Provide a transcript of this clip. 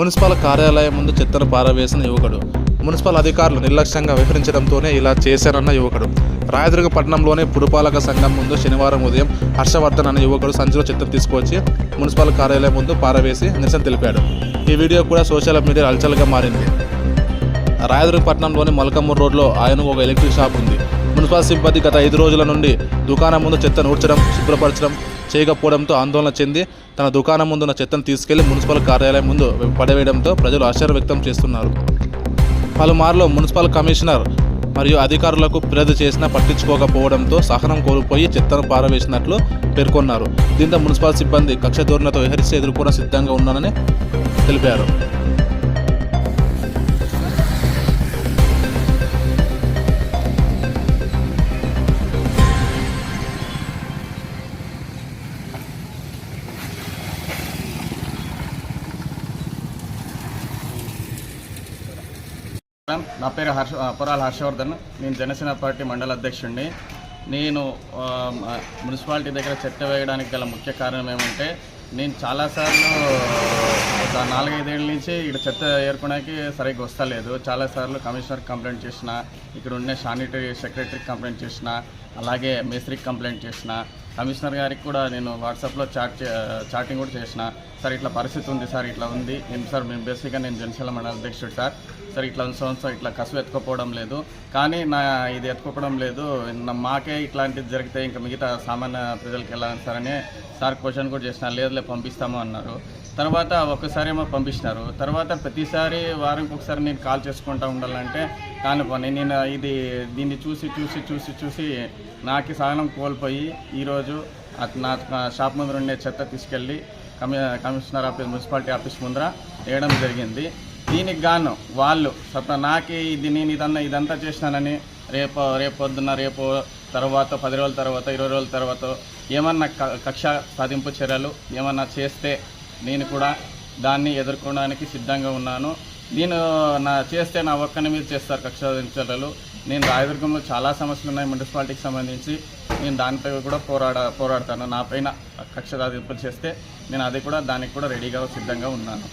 Municipal కార్యాలయం ముందు చెత్తను పారవేసిన యువకుడు. మున్సిపల్ అధికారులు నిర్లక్ష్యంగా వ్యవహరించడంతోనే ఇలా చేశారన్న యువకుడు. రాయదుర్గ పట్టణంలోని పురపాలక సంఘం ముందు శనివారం ఉదయం హర్షవర్ధన్ అనే యువకుడు సంచిలో చెత్తను తీసుకొచ్చి మున్సిపల్ కార్యాలయం ముందు పారవేసి నిరసన తెలిపాడు. ఈ వీడియో కూడా సోషల్ మీడియా అలచలుగా మారింది. రాయదుర్గ పట్టణంలోని రోడ్లో ఆయనకు ఒక ఎలక్ట్రిక్ షాప్ ఉంది. మున్సిపల్ సిబ్బంది గత ఐదు రోజుల నుండి దుకాణం ముందు చెత్తను ఊడ్చడం శుభ్రపరచడం చేయకపోవడంతో ఆందోళన చెంది తన దుకాణం ముందున్న చెత్తను తీసుకెళ్ళి మున్సిపల్ కార్యాలయం ముందు పడవేయడంతో ప్రజలు ఆశ్చర్య వ్యక్తం చేస్తున్నారు. పలుమార్లు మున్సిపల్ కమిషనర్ మరియు అధికారులకు ఫిర్యాదు చేసినా పట్టించుకోకపోవడంతో సహనం కోల్పోయి చెత్తను పారవేసినట్లు పేర్కొన్నారు. దీంతో మున్సిపల్ సిబ్బంది కక్ష ధోరణితో విహరిస్తే ఎదుర్కొన సిద్ధంగా ఉన్నానని తెలిపారు. నా పేరు హర్ష పొరాల హర్షవర్ధన్. నేను జనసేన పార్టీ మండల అధ్యక్షుడిని. నేను మున్సిపాలిటీ దగ్గర చెత్త వేయడానికి గల ముఖ్య కారణం ఏమంటే నేను చాలాసార్లు ఒక నాలుగైదేళ్ళ నుంచి ఇక్కడ చెత్త ఏర్పడానికి సరిగ్గా వస్తలేదు. చాలాసార్లు కమిషనర్ కంప్లైంట్ చేసిన ఇక్కడ ఉన్న శానిటరీ సెక్రటరీకి కంప్లైంట్ చేసిన అలాగే మేస్త్రికి కంప్లైంట్ చేసిన కమిషనర్ గారికి కూడా నేను వాట్సాప్లో చాట్ చే- చాటింగ్ కూడా చేసిన. సార్ ఇట్లా పరిస్థితి ఉంది సార్ ఇట్లా ఉంది. నేను సార్ మేము బేసిక్గా నేను జనసేన మండల అధ్యక్షుడు సార్. సార్ ఇట్లా సంవత్సరం ఇట్లా కసువు ఎత్తుకోపోవడం లేదు. కానీ నా ఇది ఎత్తుకోవడం లేదు. మాకే ఇట్లాంటిది జరిగితే ఇంకా మిగతా సామాన్య ప్రజలకు ఎలా సార్ అని సార్ క్వశ్చన్ కూడా చేసిన. లేదులే పంపిస్తాము అన్నారు. తర్వాత ఒక్కసారేమో పంపించినారు. తర్వాత ప్రతిసారి వారానికి ఒకసారి నేను కాల్ చేసుకుంటా ఉండాలంటే కానిపోని నేను ఇది దీన్ని చూసి చూసి చూసి చూసి నాకు సహనం కోల్పోయి ఈరోజు నా షాప్ ముందర ఉండే చెత్త తీసుకెళ్ళి కమి కమిషనర్ ఆఫీస్ మున్సిపాలిటీ ఆఫీస్ ముందర వేయడం జరిగింది. దీనికి గాను వాళ్ళు సత నాకి ఇది నేను ఇదన్నా ఇదంతా చేసినానని రేపు రేపు పొద్దున్న రేపు తర్వాత పది రోజుల తర్వాత ఇరవై రోజుల తర్వాత ఏమన్నా క- కక్ష సాధింపు చర్యలు ఏమన్నా చేస్తే నేను కూడా దాన్ని ఎదుర్కోవడానికి సిద్ధంగా ఉన్నాను. నేను నా చేస్తే నా ఒక్కని మీద చేస్తారు కక్ష నేను రాయదుర్గంలో చాలా సమస్యలు ఉన్నాయి మున్సిపాలిటీకి సంబంధించి. నేను దానిపై కూడా పోరాడ పోరాడతాను. నా పైన కక్ష సాధింపులు చేస్తే నేను అది కూడా దానికి కూడా రెడీగా సిద్ధంగా ఉన్నాను.